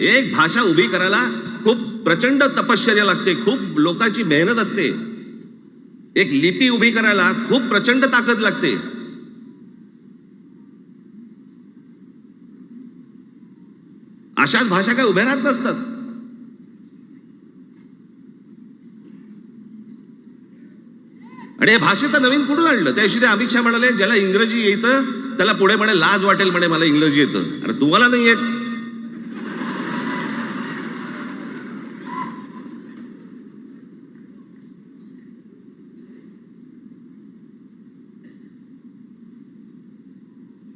एक भाषा उभी करायला खूप प्रचंड तपश्चर्या लागते खूप लोकांची मेहनत असते. एक लिपी उभी करायला खूप प्रचंड ताकद लागते. अशाच भाषा काय उभ्या राहत नसतात. आणि या भाषेचं नवीन कुठून आणलं? त्या ते अमित शहा म्हणाले ज्याला इंग्रजी येतं त्याला पुढे म्हणे लाज वाटेल म्हणे मला इंग्रजी येतं. अरे तुम्हाला नाही येत.